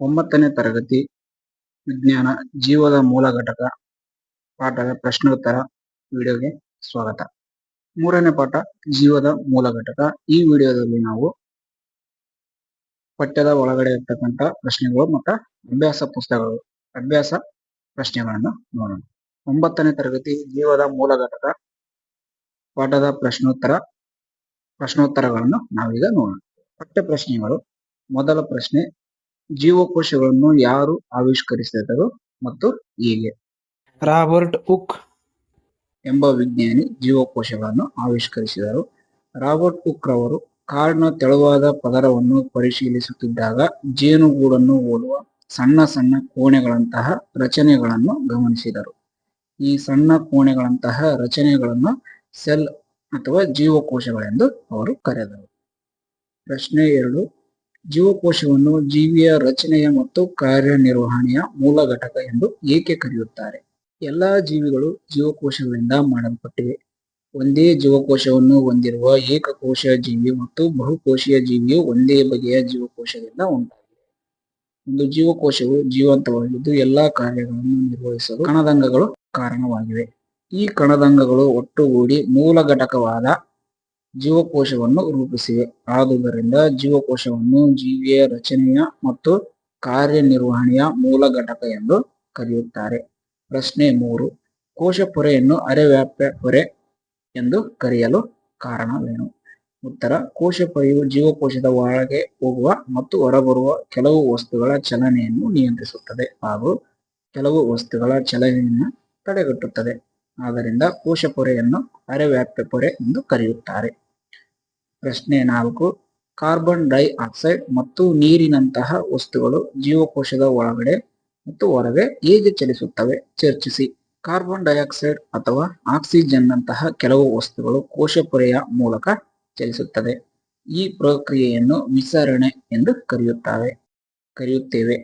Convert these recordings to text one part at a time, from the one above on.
ಒಂಬತ್ತನೇ ತರಗತಿ ವಿಜ್ಞಾನ ಜೀವದ ಮೂಲ ಘಟಕ ಪಾಠದ ಪ್ರಶ್ನೋತ್ತರ ವಿಡಿಯೋಗೆ ಸ್ವಾಗತ. ಮೂರನೇ ಪಾಠ ಜೀವದ ಮೂಲ ಘಟಕ. ಈ ವಿಡಿಯೋದಲ್ಲಿ ನಾವು ಪಠ್ಯದ ಒಳಗಡೆ ಇರ್ತಕ್ಕಂಥ ಪ್ರಶ್ನೆಗಳು ಮತ್ತು ಅಭ್ಯಾಸ ಪುಸ್ತಕಗಳು, ಅಭ್ಯಾಸ ಪ್ರಶ್ನೆಗಳನ್ನು ನೋಡೋಣ. ಒಂಬತ್ತನೇ ತರಗತಿ ಜೀವದ ಮೂಲ ಘಟಕ ಪಾಠದ ಪ್ರಶ್ನೋತ್ತರ, ಪ್ರಶ್ನೋತ್ತರಗಳನ್ನು ನಾವೀಗ ನೋಡೋಣ. ಪಠ್ಯ ಪ್ರಶ್ನೆಗಳು. ಮೊದಲ ಪ್ರಶ್ನೆ ಜೀವಕೋಶಗಳನ್ನು ಯಾರು ಆವಿಷ್ಕರಿಸಿದರು ಮತ್ತು ಹೇಗೆ? Robert Hooke. ಎಂಬ ವಿಜ್ಞಾನಿ ಜೀವಕೋಶಗಳನ್ನು ಆವಿಷ್ಕರಿಸಿದರು. ರಾಬರ್ಟ್ ಹುಕ್ ರವರು ಕಾರ್ಡ್ನ ತೆಳುವಾದ ಪದರವನ್ನು ಪರಿಶೀಲಿಸುತ್ತಿದ್ದಾಗ ಜೇನುಗೂಡನ್ನು ಓಡುವ ಸಣ್ಣ ಸಣ್ಣ ಕೋಣೆಗಳಂತಹ ರಚನೆಗಳನ್ನು ಗಮನಿಸಿದರು. ಈ ಸಣ್ಣ ಕೋಣೆಗಳಂತಹ ರಚನೆಗಳನ್ನು ಸೆಲ್ ಅಥವಾ ಜೀವಕೋಶಗಳೆಂದು ಅವರು ಕರೆದರು. ಪ್ರಶ್ನೆ ಎರಡು ಜೀವಕೋಶವನ್ನು ಜೀವಿಯ ರಚನೆಯ ಮತ್ತು ಕಾರ್ಯನಿರ್ವಹಣೆಯ ಮೂಲ ಘಟಕ ಎಂದು ಏಕೆ ಕರೆಯುತ್ತಾರೆ? ಎಲ್ಲಾ ಜೀವಿಗಳು ಜೀವಕೋಶಗಳಿಂದ ಮಾಡಲ್ಪಟ್ಟಿವೆ. ಒಂದೇ ಜೀವಕೋಶವನ್ನು ಹೊಂದಿರುವ ಏಕಕೋಶ ಜೀವಿ ಮತ್ತು ಬಹುಕೋಶೀಯ ಜೀವಿಯು ಒಂದೇ ಬಗೆಯ ಜೀವಕೋಶದಿಂದ ಉಂಟಾಗಿದೆ. ಒಂದು ಜೀವಕೋಶವು ಜೀವಂತವಾಗಿದ್ದು ಎಲ್ಲಾ ಕಾರ್ಯಗಳನ್ನು ನಿರ್ವಹಿಸಲು ಕಣದಂಗಗಳು ಕಾರಣವಾಗಿವೆ. ಈ ಕಣದಂಗಗಳು ಒಟ್ಟುಗೂಡಿ ಮೂಲ ಘಟಕವಾದ ಜೀವಕೋಶವನ್ನು ರೂಪಿಸಿವೆ. ಆದುದರಿಂದ ಜೀವಕೋಶವನ್ನು ಜೀವಿಯ ರಚನೆಯ ಮತ್ತು ಕಾರ್ಯನಿರ್ವಹಣೆಯ ಮೂಲ ಘಟಕ ಎಂದು ಕರೆಯುತ್ತಾರೆ. ಪ್ರಶ್ನೆ ಮೂರು. ಕೋಶ ಪೊರೆಯನ್ನು ಅರೆವ್ಯಾಪ್ಯ ಪೊರೆ ಎಂದು ಕರೆಯಲು ಕಾರಣವೇನು? ಉತ್ತರ. ಕೋಶ ಪೊರೆಯು ಜೀವಕೋಶದ ಒಳಗೆ ಹೋಗುವ ಮತ್ತು ಹೊರಬರುವ ಕೆಲವು ವಸ್ತುಗಳ ಚಲನೆಯನ್ನು ನಿಯಂತ್ರಿಸುತ್ತದೆ ಹಾಗೂ ಕೆಲವು ವಸ್ತುಗಳ ಚಲನೆಯನ್ನು ತಡೆಗಟ್ಟುತ್ತದೆ. ಆದ್ದರಿಂದ ಕೋಶ ಪೊರೆಯನ್ನು ಅರೆವ್ಯಾಪ್ಯ ಪೊರೆ ಎಂದು ಕರೆಯುತ್ತಾರೆ. ಪ್ರಶ್ನೆ ನಾಲ್ಕು. ಕಾರ್ಬನ್ ಡೈ ಆಕ್ಸೈಡ್ ಮತ್ತು ನೀರಿನಂತಹ ವಸ್ತುಗಳು ಜೀವಕೋಶದ ಒಳಗಡೆ ಮತ್ತು ಹೊರಗೆ ಹೇಗೆ ಚಲಿಸುತ್ತವೆ? ಚರ್ಚಿಸಿ. ಕಾರ್ಬನ್ ಡೈಆಕ್ಸೈಡ್ ಅಥವಾ ಆಕ್ಸಿಜನ್ ನಂತಹ ಕೆಲವು ವಸ್ತುಗಳು ಕೋಶ ಪೊರೆಯ ಮೂಲಕ ಚಲಿಸುತ್ತದೆ ಈ ಪ್ರಕ್ರಿಯೆಯನ್ನು ವಿಸರಣೆ ಎಂದು ಕರೆಯುತ್ತವೆ ಕರೆಯುತ್ತೇವೆ.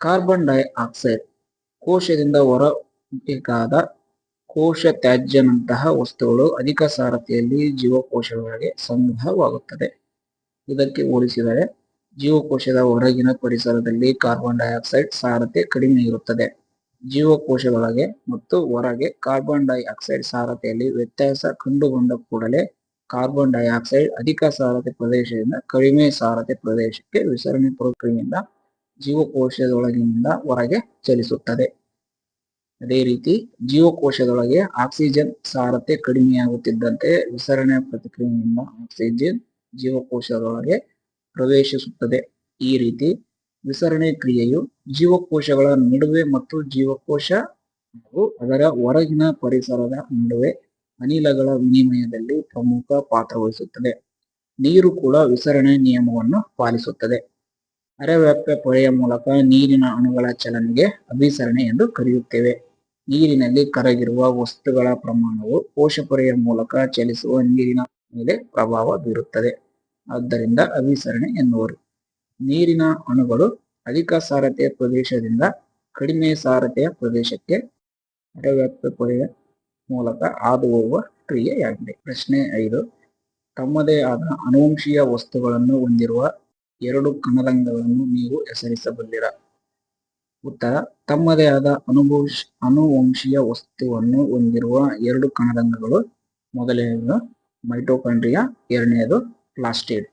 ಕಾರ್ಬನ್ ಡೈಆಕ್ಸೈಡ್ ಕೋಶದಿಂದ ಹೊರಬೇಕಾದ ಕೋಶ ತ್ಯಾಜ್ಯನಂತಹ ವಸ್ತುಗಳು ಅಧಿಕ ಸಾರಥಿಯಲ್ಲಿ ಜೀವಕೋಶಗಳಿಗೆ ಸಂಗ್ರಹವಾಗುತ್ತದೆ. ಇದಕ್ಕೆ ಹೋಲಿಸಿದರೆ ಜೀವಕೋಶದ ಹೊರಗಿನ ಪರಿಸರದಲ್ಲಿ ಕಾರ್ಬನ್ ಡೈಆಕ್ಸೈಡ್ ಸಾರತೆ ಕಡಿಮೆ ಇರುತ್ತದೆ. ಜೀವಕೋಶದೊಳಗೆ ಮತ್ತು ಹೊರಗೆ ಕಾರ್ಬನ್ ಡೈಆಕ್ಸೈಡ್ ಸಾರತೆಯಲ್ಲಿ ವ್ಯತ್ಯಾಸ ಕಂಡುಬಂದ ಕೂಡಲೇ ಕಾರ್ಬನ್ ಡೈಆಕ್ಸೈಡ್ ಅಧಿಕ ಸಾರತೆ ಪ್ರದೇಶದಿಂದ ಕಡಿಮೆ ಸಾರತೆ ಪ್ರದೇಶಕ್ಕೆ ವಿಸರಣೆ ಪ್ರಕ್ರಿಯೆಯಿಂದ ಜೀವಕೋಶದೊಳಗಿನಿಂದ ಹೊರಗೆ ಚಲಿಸುತ್ತದೆ. ಅದೇ ರೀತಿ ಜೀವಕೋಶದೊಳಗೆ ಆಕ್ಸಿಜನ್ ಸಾರತೆ ಕಡಿಮೆಯಾಗುತ್ತಿದ್ದಂತೆ ವಿಸರಣೆ ಪ್ರತಿಕ್ರಿಯೆಯಿಂದ ಆಕ್ಸಿಜನ್ ಜೀವಕೋಶದೊಳಗೆ ಪ್ರವೇಶಿಸುತ್ತದೆ. ಈ ರೀತಿ ವಿಸರಣೆ ಕ್ರಿಯೆಯು ಜೀವಕೋಶಗಳ ನಡುವೆ ಮತ್ತು ಜೀವಕೋಶ ಹಾಗೂ ಅದರ ಹೊರಗಿನ ಪರಿಸರದ ನಡುವೆ ಅನಿಲಗಳ ವಿನಿಮಯದಲ್ಲಿ ಪ್ರಮುಖ ಪಾತ್ರ ವಹಿಸುತ್ತದೆ. ನೀರು ಕೂಡ ವಿಸರಣೆ ನಿಯಮವನ್ನು ಪಾಲಿಸುತ್ತದೆ. ಅರೆವ್ಯಾಪ್ಯ ಪೊರೆಯ ಮೂಲಕ ನೀರಿನ ಅಣುಗಳ ಚಲನೆಗೆ ಅಭಿಸರಣೆ ಎಂದು ಕರೆಯುತ್ತೇವೆ. ನೀರಿನಲ್ಲಿ ಕರಗಿರುವ ವಸ್ತುಗಳ ಪ್ರಮಾಣವು ಕೋಶ ಪೊರೆಯ ಮೂಲಕ ಚಲಿಸುವ ನೀರಿನ ಮೇಲೆ ಪ್ರಭಾವ ಬೀರುತ್ತದೆ. ಆದ್ದರಿಂದ ಅಭಿಸರಣೆ ಎನ್ನುವರು. ನೀರಿನ ಅಣುಗಳು ಅಧಿಕ ಸಾರತೆಯ ಪ್ರದೇಶದಿಂದ ಕಡಿಮೆ ಸಾರತೆಯ ಪ್ರದೇಶಕ್ಕೆ ಅಡವ್ಯಾಪ್ತ ಪೊರೆಯ ಮೂಲಕ ಹಾದು ಹೋಗುವ ಕ್ರಿಯೆಯಾಗಿದೆ. ಪ್ರಶ್ನೆ ಐದು. ತಮ್ಮದೇ ಆದ ಅನುವಂಶೀಯ ವಸ್ತುಗಳನ್ನು ಹೊಂದಿರುವ ಎರಡು ಕಣರಂಗಗಳನ್ನು ನೀವು ಹೆಸರಿಸಬಲ್ಲಿರ? ಉತ್ತರ ತಮ್ಮದೇ ಆದ ಅನುಭವ ಅನುವಂಶೀಯ ವಸ್ತುವನ್ನು ಹೊಂದಿರುವ ಎರಡು ಕಣರಂಗಗಳು. ಮೊದಲನೆಯದು ಮೈಟೋಕಾಂಡ್ರಿಯಾ, ಎರಡನೆಯದು ಪ್ಲಾಸ್ಟಿಡ್.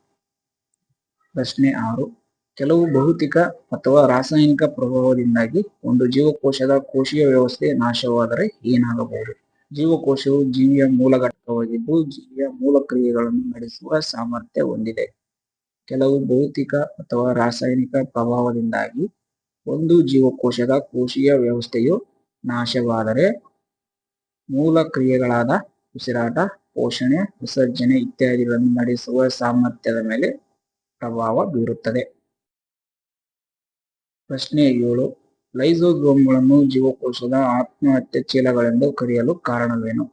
ಪ್ರಶ್ನೆ ಆರು. ಕೆಲವು ಭೌತಿಕ ಅಥವಾ ರಾಸಾಯನಿಕ ಪ್ರಭಾವದಿಂದಾಗಿ ಒಂದು ಜೀವಕೋಶದ ಕೋಶೀಯ ವ್ಯವಸ್ಥೆ ನಾಶವಾದರೆ ಏನಾಗಬಹುದು? ಜೀವಕೋಶವು ಜೀವಿಯ ಮೂಲ ಘಟಕವಾಗಿದ್ದು, ಜೀವಿಯ ಮೂಲ ಕ್ರಿಯೆಗಳನ್ನು ನಡೆಸುವ ಸಾಮರ್ಥ್ಯ ಹೊಂದಿದೆ. ಕೆಲವು ಭೌತಿಕ ಅಥವಾ ರಾಸಾಯನಿಕ ಪ್ರಭಾವದಿಂದಾಗಿ ಒಂದು ಜೀವಕೋಶದ ಕೋಶೀಯ ವ್ಯವಸ್ಥೆಯು ನಾಶವಾದರೆ ಮೂಲ ಕ್ರಿಯೆಗಳಾದ ಉಸಿರಾಟ, ಪೋಷಣೆ, ವಿಸರ್ಜನೆ ಇತ್ಯಾದಿಗಳನ್ನು ನಡೆಸುವ ಸಾಮರ್ಥ್ಯದ ಮೇಲೆ ಪ್ರಭಾವ ಬೀರುತ್ತದೆ. ಪ್ರಶ್ನೆ ಏಳು. ಲೈಸೋಜೋಮ್ಗಳನ್ನು ಜೀವಕೋಶದ ಆತ್ಮಹತ್ಯೆ ಚೀಲಗಳೆಂದು ಕರೆಯಲು ಕಾರಣವೇನು?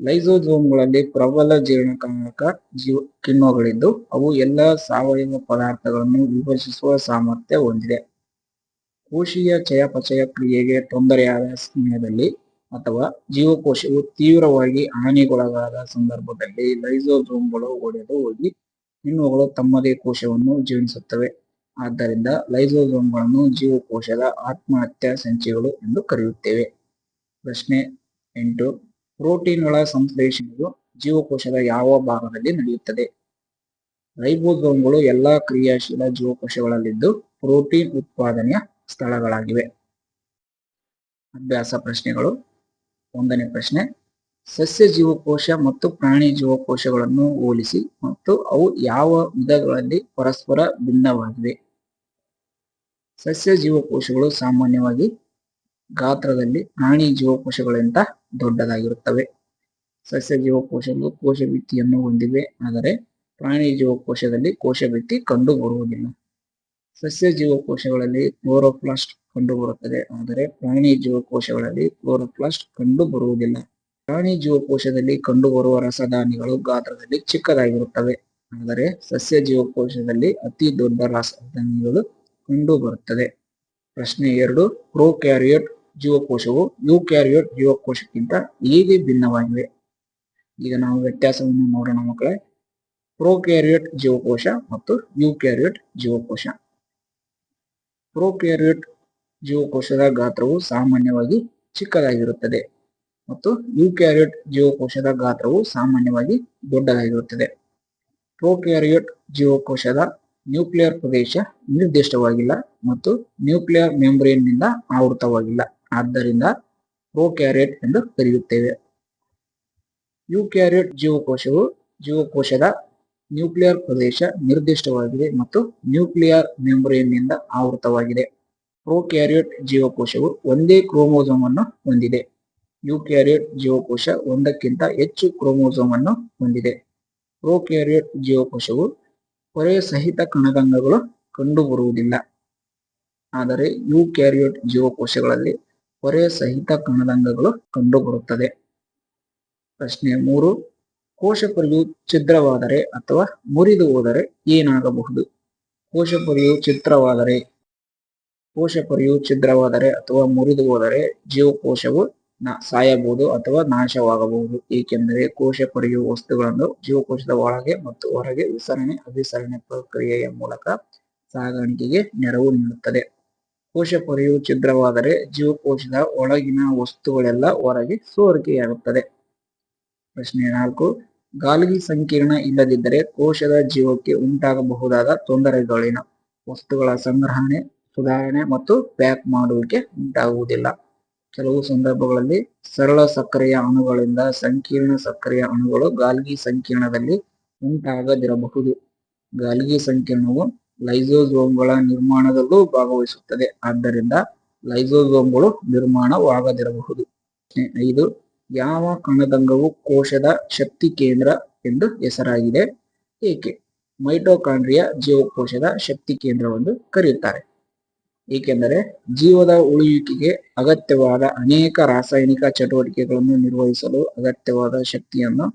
ಲೈಸೋಜೋಮ್ಗಳಲ್ಲಿ ಪ್ರಬಲ ಜೀರ್ಣಕಾರಕ ಜೀವ ಕಿಣ್ವಗಳಿದ್ದು, ಅವು ಎಲ್ಲ ಸಾವಯವ ಪದಾರ್ಥಗಳನ್ನು ವಿಭಜಿಸುವ ಸಾಮರ್ಥ್ಯ ಹೊಂದಿದೆ. ಕೋಶೀಯ ಚಯಾಪಚಯ ಕ್ರಿಯೆಗೆ ತೊಂದರೆಯಾದ ಸಮಯದಲ್ಲಿ ಅಥವಾ ಜೀವಕೋಶವು ತೀವ್ರವಾಗಿ ಹಾನಿಗೊಳಗಾದ ಸಂದರ್ಭದಲ್ಲಿ ಲೈಸೋಸೋಮ್ಗಳು ಒಡೆದು ಹೋಗಿ ಕಿಣ್ವಗಳು ತಮ್ಮದೇ ಕೋಶವನ್ನು ಜೀರ್ಣಿಸುತ್ತವೆ. ಆದ್ದರಿಂದ ಲೈಸೋಸೋಮ್ಗಳನ್ನು ಜೀವಕೋಶದ ಆತ್ಮಹತ್ಯಾ ಸಂಚಿಗಳು ಎಂದು ಕರೆಯುತ್ತೇವೆ. ಪ್ರಶ್ನೆ ಎಂಟು, ಪ್ರೋಟೀನ್ಗಳ ಸಂಶ್ಲೇಷಣೆಯು ಜೀವಕೋಶದ ಯಾವ ಭಾಗದಲ್ಲಿ ನಡೆಯುತ್ತದೆ? ರೈಬೋಸೋಮ್ಗಳು ಎಲ್ಲಾ ಕ್ರಿಯಾಶೀಲ ಜೀವಕೋಶಗಳಲ್ಲಿದ್ದು ಪ್ರೋಟೀನ್ ಉತ್ಪಾದನೆಯ ಸ್ಥಳಗಳಾಗಿವೆ. ಅಭ್ಯಾಸ ಪ್ರಶ್ನೆಗಳು. ಒಂದನೇ ಪ್ರಶ್ನೆ, ಸಸ್ಯ ಜೀವಕೋಶ ಮತ್ತು ಪ್ರಾಣಿ ಜೀವಕೋಶಗಳನ್ನು ಹೋಲಿಸಿ ಮತ್ತು ಅವು ಯಾವ ವಿಧಗಳಲ್ಲಿ ಪರಸ್ಪರ ಭಿನ್ನವಾಗಿವೆ? ಸಸ್ಯ ಜೀವಕೋಶಗಳು ಸಾಮಾನ್ಯವಾಗಿ ಗಾತ್ರದಲ್ಲಿ ಪ್ರಾಣಿ ಜೀವಕೋಶಗಳಿಂತ ದೊಡ್ಡದಾಗಿರುತ್ತವೆ. ಸಸ್ಯ ಜೀವಕೋಶಗಳು ಕೋಶ ಭಿತ್ತಿಯನ್ನು ಹೊಂದಿವೆ, ಆದರೆ ಪ್ರಾಣಿ ಜೀವಕೋಶದಲ್ಲಿ ಕೋಶಭಿತ್ತಿ ಕಂಡು ಬರುವುದಿಲ್ಲ ಸಸ್ಯ ಜೀವಕೋಶಗಳಲ್ಲಿ ಕ್ಲೋರೋಪ್ಲಾಸ್ಟ್ ಕಂಡುಬರುತ್ತದೆ. ಆದರೆ ಪ್ರಾಣಿ ಜೀವಕೋಶಗಳಲ್ಲಿ ಕ್ಲೋರೋಪ್ಲಾಸ್ಟ್ ಕಂಡುಬರುವುದಿಲ್ಲ. ಪ್ರಾಣಿ ಜೀವಕೋಶದಲ್ಲಿ ಕಂಡುಬರುವ ರಸಧಾನಿಗಳು ಗಾತ್ರದಲ್ಲಿ ಚಿಕ್ಕದಾಗಿರುತ್ತವೆ. ಆದರೆ ಸಸ್ಯ ಜೀವಕೋಶದಲ್ಲಿ ಅತಿ ದೊಡ್ಡ ರಸಧಾನಿಗಳು ಕಂಡುಬರುತ್ತದೆ ಪ್ರಶ್ನೆ ಎರಡು ಪ್ರೋಕ್ಯಾರಿಯೋಟ್ ಜೀವಕೋಶವು ಯೂಕ್ಯಾರಿಯೋಟ್ ಜೀವಕೋಶಕ್ಕಿಂತ ಹೇಗೆ ಭಿನ್ನವಾಗಿವೆ? ಈಗ ನಾವು ವ್ಯತ್ಯಾಸವನ್ನು ನೋಡೋಣ ಮಕ್ಕಳೇ. ಪ್ರೋಕ್ಯಾರಿಯೋಟ್ ಜೀವಕೋಶ ಮತ್ತು ಯೂಕ್ಯಾರಿಯೋಟ್ ಜೀವಕೋಶ. ಪ್ರೋಕ್ಯಾರಿಯೋಟ್ ಜೀವಕೋಶದ ಗಾತ್ರವು ಸಾಮಾನ್ಯವಾಗಿ ಚಿಕ್ಕದಾಗಿರುತ್ತದೆ ಮತ್ತು ಯುಕ್ಯಾರಿಯೋಟ್ ಜೀವಕೋಶದ ಗಾತ್ರವು ಸಾಮಾನ್ಯವಾಗಿ ದೊಡ್ಡದಾಗಿರುತ್ತದೆ. ಪ್ರೊಕ್ಯಾರಿಯೋಟ್ ಜೀವಕೋಶದ ನ್ಯೂಕ್ಲಿಯರ್ ಪ್ರದೇಶ ನಿರ್ದಿಷ್ಟವಾಗಿಲ್ಲ ಮತ್ತು ನ್ಯೂಕ್ಲಿಯರ್ ಮೆಂಬ್ರೇನ್ನಿಂದ ಆವೃತವಾಗಿಲ್ಲ. ಆದ್ದರಿಂದ ಪ್ರೊಕ್ಯಾರಿಯೋಟ್ ಎಂದು ಕರೆಯುತ್ತೇವೆ. ಯುಕ್ಯಾರಿಯೋಟ್ ಜೀವಕೋಶವು ಜೀವಕೋಶದ ನ್ಯೂಕ್ಲಿಯರ್ ಪ್ರದೇಶ ನಿರ್ದಿಷ್ಟವಾಗಿದೆ ಮತ್ತು ನ್ಯೂಕ್ಲಿಯರ್ ಮೆಂಬ್ರೇನ್ನಿಂದ ಆವೃತವಾಗಿದೆ. ಪ್ರೋಕ್ಯಾರಿಯೋಟ್ ಜೀವಕೋಶವು ಒಂದೇ ಕ್ರೋಮೋಸೋಮ್ ಅನ್ನು ಹೊಂದಿದೆ. ಯುಕ್ಯಾರಿಯೋಟ್ ಜೀವಕೋಶ ಒಂದಕ್ಕಿಂತ ಹೆಚ್ಚು ಕ್ರೋಮೋಸೋಮ್ ಅನ್ನು ಹೊಂದಿದೆ. ಪ್ರೋಕ್ಯಾರಿಯೋಟ್ ಜೀವಕೋಶವು ಪೊರೆ ಸಹಿತ ಕಣದಂಗಗಳು ಕಂಡುಬರುವುದಿಲ್ಲ. ಆದರೆ ಯುಕ್ಯಾರಿಯೋಟ್ ಜೀವಕೋಶಗಳಲ್ಲಿ ಪೊರೆ ಸಹಿತ ಕಣದಂಗಗಳು ಕಂಡುಬರುತ್ತದೆ. ಪ್ರಶ್ನೆ ಮೂರು. ಕೋಶಪೊರೆಯು ಛಿದ್ರವಾದರೆ ಅಥವಾ ಮುರಿದು ಹೋದರೆ ಏನಾಗಬಹುದು? ಕೋಶಪುರಿಯು ಚಿತ್ರವಾದರೆ ಕೋಶಪುರಿಯು ಛಿದ್ರವಾದರೆ ಅಥವಾ ಮುರಿದು ಹೋದರೆ ಜೀವಕೋಶವು ಸಾಯಬಹುದು ಅಥವಾ ನಾಶವಾಗಬಹುದು. ಏಕೆಂದರೆ ಕೋಶಪುರಿಯು ವಸ್ತುಗಳನ್ನು ಜೀವಕೋಶದ ಒಳಗೆ ಮತ್ತು ಹೊರಗೆ ವಿಸರಣೆ, ಅಭಿಸರಣೆ ಪ್ರಕ್ರಿಯೆಯ ಮೂಲಕ ಸಾಗಾಣಿಕೆಗೆ ನೆರವು ನೀಡುತ್ತದೆ. ಕೋಶಪುರಿಯು ಛಿದ್ರವಾದರೆ ಜೀವಕೋಶದ ಒಳಗಿನ ವಸ್ತುಗಳೆಲ್ಲ ಹೊರಗೆ ಸೋರಿಕೆಯಾಗುತ್ತದೆ. ಪ್ರಶ್ನೆ ನಾಲ್ಕು. ಗಾಲ್ಗಿ ಸಂಕೀರ್ಣ ಇಲ್ಲದಿದ್ದರೆ ಕೋಶದ ಜೀವಕ್ಕೆ ಉಂಟಾಗಬಹುದಾದ ತೊಂದರೆಗಳೇನು? ವಸ್ತುಗಳ ಸಂಗ್ರಹಣೆ, ಸುಧಾರಣೆ ಮತ್ತು ಪ್ಯಾಕ್ ಮಾಡುವಿಕೆ ಉಂಟಾಗುವುದಿಲ್ಲ. ಕೆಲವು ಸಂದರ್ಭಗಳಲ್ಲಿ ಸರಳ ಸಕ್ಕರೆಯ ಅಣುಗಳಿಂದ ಸಂಕೀರ್ಣ ಸಕ್ಕರೆಯ ಅಣುಗಳು ಗಾಲ್ಗಿ ಸಂಕೀರ್ಣದಲ್ಲಿ ಉಂಟಾಗದಿರಬಹುದು. ಗಾಲ್ಗಿ ಸಂಕೀರ್ಣವು ಲೈಸೋಸೋಮ್ಗಳ ನಿರ್ಮಾಣದಲ್ಲೂ ಭಾಗವಹಿಸುತ್ತದೆ. ಆದ್ದರಿಂದ ಲೈಸೋಸೋಮ್ಗಳು ನಿರ್ಮಾಣವಾಗದಿರಬಹುದು. ಐದು. ಯಾವ ಕಣದಂಗವು ಕೋಶದ ಶಕ್ತಿ ಕೇಂದ್ರ ಎಂದು ಹೆಸರಾಗಿದೆ? ಏಕೆ? ಮೈಟೋಕಾಂಡ್ರಿಯ ಜೀವಕೋಶದ ಶಕ್ತಿ ಕೇಂದ್ರವೆಂದು ಕರೆಯುತ್ತಾರೆ. ಏಕೆಂದರೆ ಜೀವದ ಉಳಿಯುವಿಕೆಗೆ ಅಗತ್ಯವಾದ ಅನೇಕ ರಾಸಾಯನಿಕ ಚಟುವಟಿಕೆಗಳನ್ನು ನಿರ್ವಹಿಸಲು ಅಗತ್ಯವಾದ ಶಕ್ತಿಯನ್ನು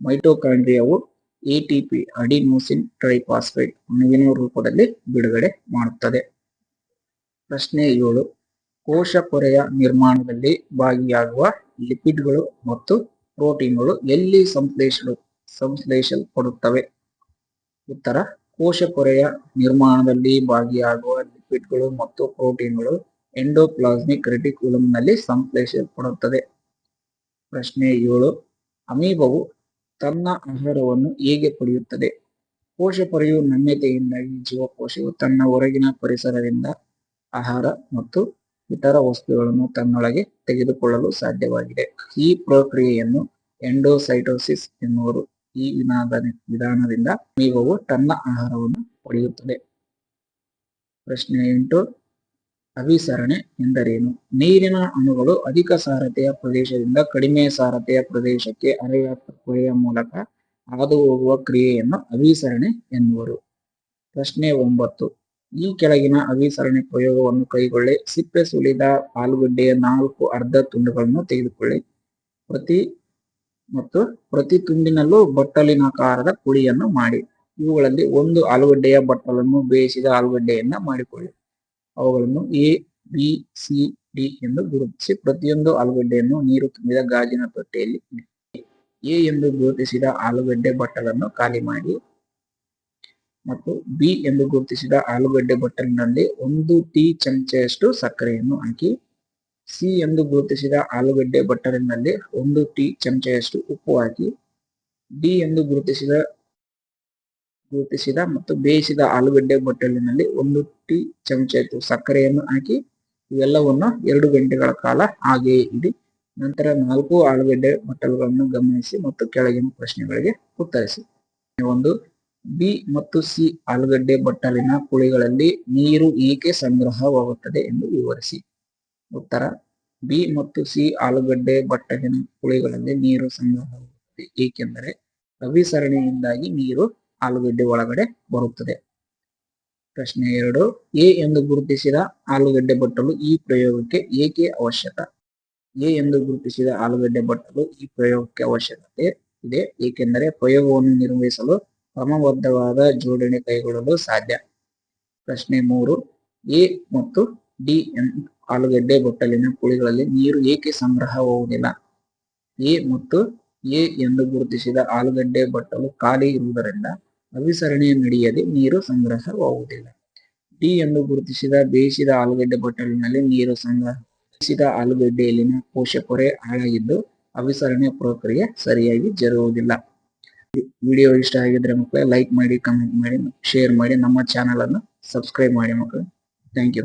ಮೈಟೋಕಾಂಡ್ರಿಯಾವು ಎಟಿಪಿ ಅಡಿನೋಸಿನ್ ಟ್ರೈಫಾಸ್ಫೇಟ್, ಅಣುವಿನ ರೂಪದಲ್ಲಿ ಬಿಡುಗಡೆ ಮಾಡುತ್ತದೆ. ಪ್ರಶ್ನೆ ಏಳು. ಕೋಶ ಪೊರೆಯ ನಿರ್ಮಾಣದಲ್ಲಿ ಭಾಗಿಯಾಗುವ ಲಿಪಿಡ್ಗಳು ಮತ್ತು ಪ್ರೋಟೀನ್ಗಳು ಎಲ್ಲಿ ಸಂಶ್ಲೇಷ ಸಂಶ್ಲೇಷಲ್ಪಡುತ್ತವೆ ಉತ್ತರ ಕೋಶ ಪೊರೆಯ ನಿರ್ಮಾಣದಲ್ಲಿ ಭಾಗಿಯಾಗುವ ಲಿಪಿಡ್ಗಳು ಮತ್ತು ಪ್ರೋಟೀನ್ಗಳು ಎಂಡೋಪ್ಲಾಸ್ಮಿಕ್ ರೆಟಿಕ್ಯುಲಮ್ನಲ್ಲಿ ಸಂಶ್ಲೇಷಿಸಲ್ಪಡುತ್ತದೆ ಪ್ರಶ್ನೆ ಏಳು, ಅಮೀಬವು ತನ್ನ ಆಹಾರವನ್ನು ಹೇಗೆ ಪಡೆಯುತ್ತದೆ? ಕೋಶ ಪೊರೆಯು ನಮ್ಯತೆಯಿಂದಾಗಿ ಜೀವಕೋಶವು ತನ್ನ ಹೊರಗಿನ ಪರಿಸರದಿಂದ ಆಹಾರ ಮತ್ತು ಇತರ ವಸ್ತುಗಳನ್ನು ತನ್ನೊಳಗೆ ತೆಗೆದುಕೊಳ್ಳಲು ಸಾಧ್ಯವಾಗಿದೆ. ಈ ಪ್ರಕ್ರಿಯೆಯನ್ನು ಎಂಡೋಸೈಟೋಸಿಸ್ ಎನ್ನುವರು. ಈ ವಿನಾದ ವಿಧಾನದಿಂದ ಅಮೀಬವು ತನ್ನ ಆಹಾರವನ್ನು ಪಡೆಯುತ್ತದೆ. ಪ್ರಶ್ನೆ ಎಂಟು, ಅಭಿಸರಣೆ ಎಂದರೇನು? ನೀರಿನ ಅಣುಗಳು ಅಧಿಕ ಸಾರತೆಯ ಪ್ರದೇಶದಿಂದ ಕಡಿಮೆ ಸಾರತೆಯ ಪ್ರದೇಶಕ್ಕೆ ಅರೆಯ ಪ್ರಕ್ರಿಯೆಯ ಮೂಲಕ ಹಾದು ಹೋಗುವ ಕ್ರಿಯೆಯನ್ನು ಅಭಿಸರಣೆ ಎನ್ನುವರು. ಪ್ರಶ್ನೆ ಒಂಬತ್ತು ಈ ಕೆಳಗಿನ ಅಭಿಸರಣೆ ಪ್ರಯೋಗವನ್ನು ಕೈಗೊಳ್ಳಿ. ಸಿಪ್ಪೆ ಸುಲಿದ ಆಲೂಗಡ್ಡೆಯ ನಾಲ್ಕು ಅರ್ಧ ತುಂಡುಗಳನ್ನು ತೆಗೆದುಕೊಳ್ಳಿ. ಪ್ರತಿ ಮತ್ತು ಪ್ರತಿ ತುಂಡಿನಲ್ಲೂ ಬಟ್ಟಲಿನಾಕಾರದ ಕುಳಿಯನ್ನು ಮಾಡಿ. ಇವುಗಳಲ್ಲಿ ಒಂದು ಆಲೂಗಡ್ಡೆಯ ಬಟ್ಟಲನ್ನು ಬೇಯಿಸಿದ ಆಲೂಗಡ್ಡೆಯನ್ನ ಮಾಡಿಕೊಳ್ಳಿ. ಅವುಗಳನ್ನು ಎ, ಬಿ, ಸಿ, ಡಿ ಎಂದು ಗುರುತಿಸಿ ಪ್ರತಿಯೊಂದು ಆಲೂಗಡ್ಡೆಯನ್ನು ನೀರು ತುಂಬಿದ ಗಾಜಿನ ತೊಟ್ಟೆಯಲ್ಲಿ ಎ ಎಂದು ಗುರುತಿಸಿದ ಆಲೂಗಡ್ಡೆ ಬಟ್ಟಲನ್ನು ಖಾಲಿ ಮಾಡಿ. ಮತ್ತು ಬಿ ಎಂದು ಗುರುತಿಸಿದ ಆಲೂಗಡ್ಡೆ ಬಟ್ಟಲಿನಲ್ಲಿ ಒಂದು ಟೀ ಚಮಚೆಯಷ್ಟು ಸಕ್ಕರೆಯನ್ನು ಹಾಕಿ ಸಿ ಎಂದು ಗುರುತಿಸಿದ ಆಲೂಗಡ್ಡೆ ಬಟ್ಟಲಿನಲ್ಲಿ ಒಂದು ಟೀ ಚಮಚೆಯಷ್ಟು ಉಪ್ಪು ಹಾಕಿ ಡಿ ಎಂದು ಗುರುತಿಸಿದ ಗುರುತಿಸಿದ ಮತ್ತು ಬೇಯಿಸಿದ ಆಲೂಗಡ್ಡೆ ಬಟ್ಟಲಿನಲ್ಲಿ ಒಂದು ಟೀ ಚಮಚೆಯಷ್ಟು ಸಕ್ಕರೆಯನ್ನು ಹಾಕಿ, ಇವೆಲ್ಲವನ್ನು ಎರಡು ಗಂಟೆಗಳ ಕಾಲ ಹಾಗೆಯೇ ಇಡಿ, ನಂತರ ನಾಲ್ಕು ಆಲೂಗಡ್ಡೆ ಬಟ್ಟಲುಗಳನ್ನು ಗಮನಿಸಿ ಮತ್ತು ಕೆಳಗಿನ ಪ್ರಶ್ನೆಗಳಿಗೆ ಉತ್ತರಿಸಿ. ಒಂದು ಬಿ ಮತ್ತು ಸಿ ಆಲೂಗಡ್ಡೆ ಬಟ್ಟಲಿನ ಕುಳಿಗಳಲ್ಲಿ ನೀರು ಏಕೆ ಸಂಗ್ರಹವಾಗುತ್ತದೆ ಎಂದು ವಿವರಿಸಿ. ಉತ್ತರ, ಬಿ ಮತ್ತು ಸಿ ಆಲೂಗಡ್ಡೆ ಬಟ್ಟಲಿನ ಕುಳಿಗಳಲ್ಲಿ ನೀರು ಸಂಗ್ರಹವಾಗುತ್ತದೆ, ಏಕೆಂದರೆ ಅಭಿಸರಣೆಯಿಂದಾಗಿ ನೀರು ಆಲೂಗಡ್ಡೆ ಒಳಗಡೆ ಬರುತ್ತದೆ. ಪ್ರಶ್ನೆ ಎರಡು, ಎ ಎಂದು ಗುರುತಿಸಿದ ಆಲೂಗಡ್ಡೆ ಬಟ್ಟಲು ಈ ಪ್ರಯೋಗಕ್ಕೆ ಏಕೆ ಅವಶ್ಯಕ? ಎ ಎಂದು ಗುರುತಿಸಿದ ಆಲೂಗಡ್ಡೆ ಬಟ್ಟಲು ಈ ಪ್ರಯೋಗಕ್ಕೆ ಅವಶ್ಯಕತೆ ಇದೆ, ಏಕೆಂದರೆ ಪ್ರಯೋಗವನ್ನು ನಿರ್ವಹಿಸಲು ಕ್ರಮಬದ್ಧವಾದ ಜೋಡಣೆ ಕೈಗೊಳ್ಳಲು ಸಾಧ್ಯ. ಪ್ರಶ್ನೆ ಮೂರು, ಎ ಮತ್ತು ಡಿ ಎಂ ಆಲೂಗಡ್ಡೆ ಬೊಟ್ಟಲಿನ ಕುಳಿಗಳಲ್ಲಿ ನೀರು ಏಕೆ ಸಂಗ್ರಹವಾಗುವುದಿಲ್ಲ? ಎ ಮತ್ತು ಎ ಎಂದು ಗುರುತಿಸಿದ ಆಲೂಗಡ್ಡೆ ಬಟ್ಟಲು ಖಾಲಿ ಇರುವುದರಿಂದ ಅಭಿಸರಣೆ ನಡೆಯದೆ ನೀರು ಸಂಗ್ರಹವಾಗುವುದಿಲ್ಲ. ಡಿ ಎಂದು ಗುರುತಿಸಿದ ಬೇಯಿಸಿದ ಆಲೂಗಡ್ಡೆ ಬಟ್ಟಲಿನಲ್ಲಿ ನೀರು ಸಂಗ್ರಹ ಬೇಯಿಸಿದ ಆಲೂಗಡ್ಡೆಯಲ್ಲಿನ ಪೋಷಕರೇ ಹಾಳಾಗಿದ್ದು ಅಭಿಸರಣೆ ಪ್ರಕ್ರಿಯೆ ಸರಿಯಾಗಿ ಜರುಗುವುದಿಲ್ಲ. ವಿಡಿಯೋ ಇಷ್ಟ ಆಗಿದ್ರೆ ಮಕ್ಕಳೇ ಲೈಕ್ ಮಾಡಿ ಕಮೆಂಟ್ ಮಾಡಿ ಶೇರ್ ಮಾಡಿ ನಮ್ಮ ಚಾನಲ್ ಅನ್ನು ಸಬ್ಸ್ಕ್ರೈಬ್ ಮಾಡಿ ಮಕ್ಕಳು ಥ್ಯಾಂಕ್ ಯು